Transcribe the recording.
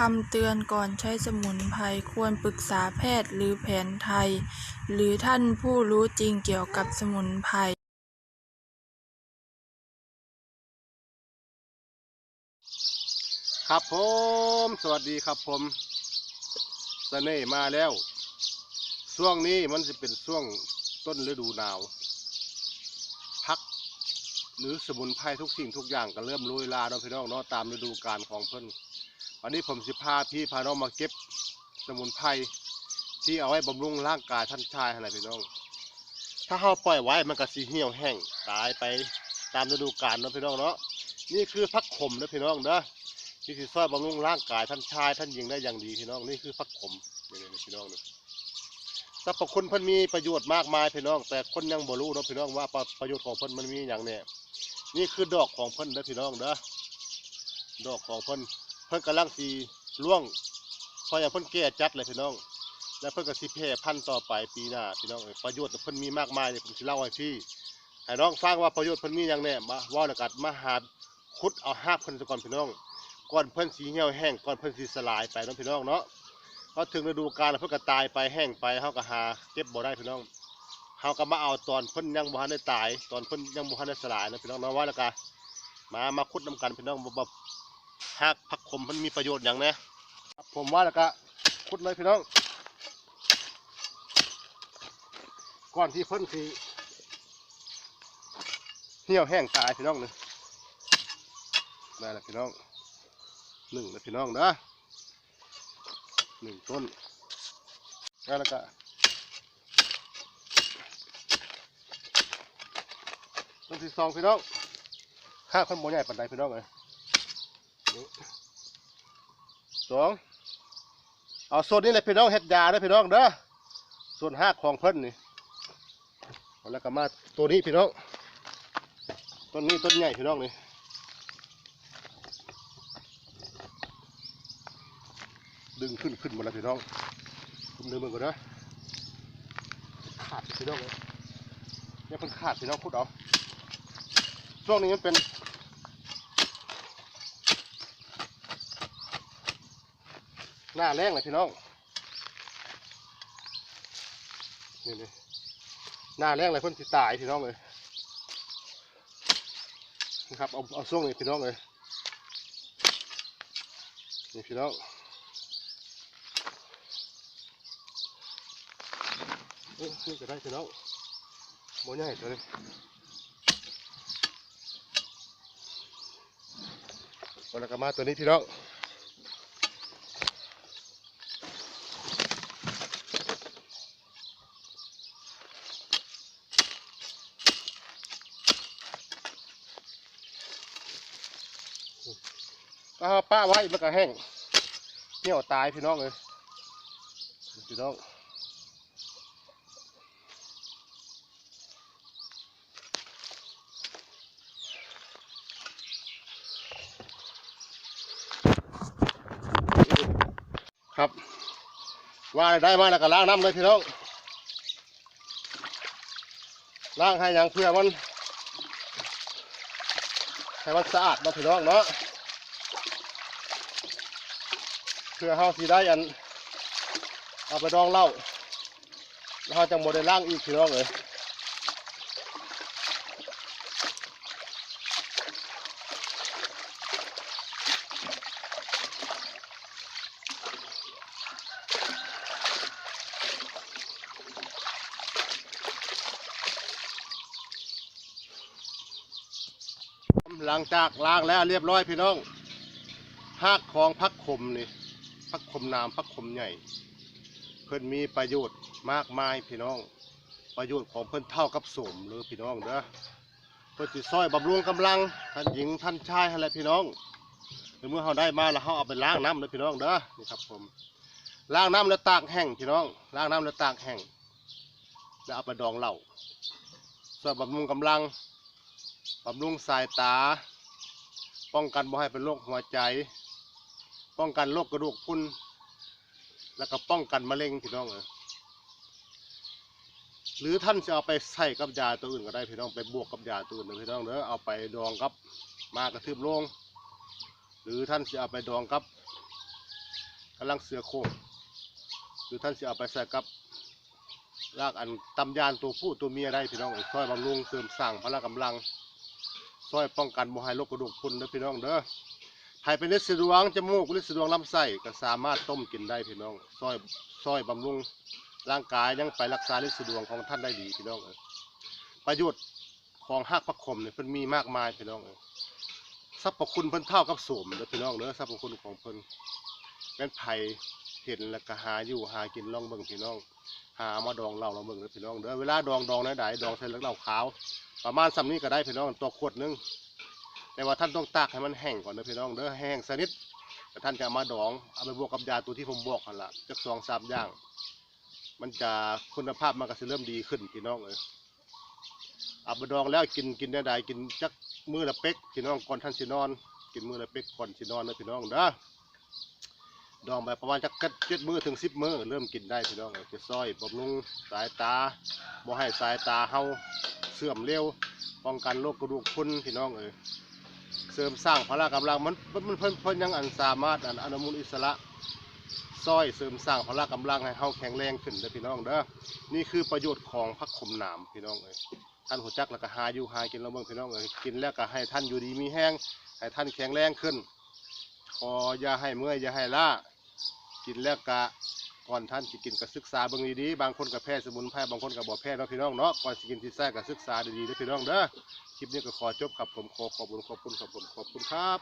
คำเตือนก่อนใช้สมุนไพรควรปรึกษาแพทย์หรือแผนไทย หรือท่านผู้รู้จริงเกี่ยวกับสมุนไพรครับผม สวัสดีครับผมเสน่ห์มาแล้ว ช่วงนี้มันจะเป็นช่วงต้นฤดูหนาว พัก หรือสมุนไพรทุกสิ่งทุกอย่างก็เริ่มลุยลาเนาะพี่น้องเนาะตามฤดูกาลของเพิ่น วันนี้ผมสิพาพี่พาน้องมาเก็บสมุนไพรที่เอาไว้บำรุงร่างกายท่านชายอะไรพี่น้อง ถ้าเราปล่อยไว้มันก็สิเหี่ยวแห้งตายไปตามฤดูกาลเนาะพี่น้องเนาะนี่คือพักขมนะพี่น้องเด้อที่สิช่วยบำรุงร่างกายท่านชายท่านหญิงได้อย่างดีพี่น้องนี่คือฟักขมนี่นี่พี่น้องเนี่สรรพคุณเพิ่นมีประโยชน์มากมายพี่น้อง แต่คนยังบ่รู้เนาะพี่น้องว่าประโยชน์ของเพิ่นมันมีอย่างเนี่ยนี่คือดอกของเพิ่นเด้อพี่น้องเด้อดอกของเพิ่น เพิ่นกำลังสีร่วงพออย่างเพิ่นแก่จัดเลยพี่น้อง แล้วเพิ่นก็สิแพร่พันธุ์ต่อไปปีหน้าพี่น้องเอ้ยประโยชน์เพิ่นมีมากมายเลยผมสิเล่าให้พี่ให้น้องฟังว่าประโยชน์เพิ่นมีอย่างแน่มาว่าแล้วกันมาหาขุดเอาหากเพิ่นซะก่อนพี่น้องก่อนเพิ่นสีเหี่ยวแห้งก่อนเพิ่นสีสลายไปเน้องพี่น้องเนาะพอถึงฤดูกาลแล้วเพิ่นก็ตายไปแห้งไปเฮาก็หาเก็บบ่ได้พี่น้องเฮาก็มาเอาตอนเพิ่นยังบ่ทันได้ตาย ตอนเพิ่นยังบ่ทันได้สลายนะพี่น้องเนาะว่าแล้วก็มามาขุดนํกันพี่น้องบ่บ่ หากผักขมมันมีประโยชน์หยังแน่ผมว่าแล้วก็ขุดเลยพี่น้อง ก่อนที่เพิ่นสิเหี่ยวแห้งตายพี่น้องนี่ได้แล้วพี่น้องหนึ่งนะพี่น้องนะหนึ่งต้นได้ล้วก็ต้นที่สองพี่น้องห้าคนโมใหญ่ปันไดพี่น้องเลย สองเอาส่วนนี้เลยพี่น้องเฮ็ดยาเด้อพี่น้องเด้อส่วนห้าของเพิ่นนี่แล้วก็มาตัวนี้พี่น้องต้นนี้ต้นใหญ่พี่น้องนี่ดึงขึ้นขึ้นหมาแล้วพี่น้องดึงมันก่อนนะขาดพี่น้องเลยเนี่ยมันขาดพี่น้องคุดเอาช่วงนี้มันเป็น หน้าแรงเลยพี่น้องนี่นี่หน้าแรงเลยเพิ่นสิตายพี่น้องเลยนะครับเอาเอาช่วงนี้พี่น้องเลยนี่พี่น้องเอ้ยนี่ก็ได้พี่น้องโมใหญ่ตัวนี้วันละกมาตัวนี้พี่น้อง ก็ป้าไว้มันก็แห้งเหี่ยวตายพี่น้องเลยพี่น้องครับ ว่าได้มาแล้วก็ล้างน้ำเลยพี่น้องล้างให้ย่างเพื่อมันให้มันสะอาดนาะพี่น้องเนาะ เพื่อเฮาสิได้อันเอาไปดองเหล้าแล้วเฮาจังบ่ได้ล้างอีกพี่น้องเลยหลังจากล้างแล้วเรียบร้อยพี่น้องหักของพักขมนี่ พักขมน้ำพักขมใหญ่ เพิ่อนมีประโยชน์มากมายพี่น้อง ประโยชน์ของเพิ่อนเท่ากับสมเลยพี่น้องเด้อเพิ่นสิซอยบำรุงกำลังท่านหญิงท่านชายอะไรพี่น้องเมื่อเขาได้มาแล้วเขาเอาไปล้างน้ำเลยพี่น้องเด้อนี่ครับผมล้างน้ำแล้วตากแห้งพี่น้องล้างน้ำแล้วตากแห้งแล้วเอาไปดองเหล้าซอยบำรุงกำลังบำรุงสายตา ป้องกันบ่ให้เป็นโรคหัวใจ ป้องกันโรคกระดูกพรุนแล้วก็ป้องกันมะเร็งพี่น้องเออหรือท่านจะเอาไปใส่กับยาตัวอื่นก็ได้พี่น้องไปบวกกับยาตัวอื่นเด้อพี่น้องเด้อเอาไปดองกับมากระทืบโลง หรือท่านจะเอาไปดองกับกำลังเสือโคงหรือท่านสิเอาไปใส่กับรากอันตำยานตัวผู้ตัวเมียได้พี่น้องเอ้ยซอยบำรุงเสริมสร้างพละกำลังซอยป้องกันบ่ให้โรคกระดูกพรุนเด้อพี่น้องเด้อ ให้เป็นลิดสะดวงจมูกลิดสะดวงลำไส้ก็สามารถต้มกินได้พี่น้องซอยซอยบำรุงร่างกายยังไปรักษาลิดสะดวงของท่านได้ดีพี่น้องเอ้ยประโยชน์ของหักผักขมเนี่ยเพิ่นมีมากมายพี่น้องเอ้ยสรรพคุณเพิ่นเท่ากับสมเด้อพี่น้องเด้อสรรพคุณของเพิ่นแม่นไผ่เห็นแล้วก็หาอยู่หากินลองเบิ่งพี่น้อง หามาดองเหล้าลองเบิ่งเด้อพี่น้องเด้อเวลาดองดองไหนใดดองใส่เหล้าขาวประมาณซ้ำนี้ก็ได้พี่น้องตัวขวดนึง แต่ว่าท่านต้องตากให้มันแห้งก่อนเด้อพี่น้องเด้อแห้งสนิทแล้วท่านจะเอามาดองเอาไปบวกกับยาตัวที่ผมบอกหั่นล่ะจักสองสามอย่าง มันจะคุณภาพมันก็สิเริ่มดีขึ้นพี่น้องเอยเอาไปดองแล้วกินกินได้ใดกินจักมือละเป๊กพี่น้องก่อนท่านสินอน กินมือละเป๊กก่อนสินอนนะพี่น้องเด้อดองไปประมาณจักเจ็ดมือถึงสิบมือเริ่มกินได้พี่น้องเอ้ยจะซอยบำรุงสายตาบ่ให้สายตาเฮาเสื่อมเร็วป้องกันโรคกระดูกพรุนพี่น้องเอ้ย เสริมสร้างพละกำลังมันมันมันเพิ่นเพิ่นยังอันสามารถอันอนุมูลอิสระซอยเสริมสร้างพละกำลังให้เฮาแข็งแรงขึ้นเด้อพี่น้องเด้อนี่คือประโยชน์ของผักขมหนามพี่น้องเอ้ยท่านหัวจักแล้วก็หาอยู่หากินแล้วเบิ่งพี่น้องเอ้ยกินแล้วก็ให้ท่านอยู่ดีมีแห้งให้ท่านแข็งแรงขึ้นขออย่าให้เมื่อยอย่าให้ล้ากินแล้วก็ก่อนท่านสิกินก็ศึกษาเบิ่งดีๆบางคนก็แพ้สมุนไพรบางคนก็บ่แพ้เนาะพี่น้องเนาะก่อนสิกินสิแซ่ก็ศึกษาดีๆเด้อพี่น้องเด้อ คลิปนี้ก็ขอจบครับผมขอขอบคุณขอบคุณขอบคุณขอบคุณครับ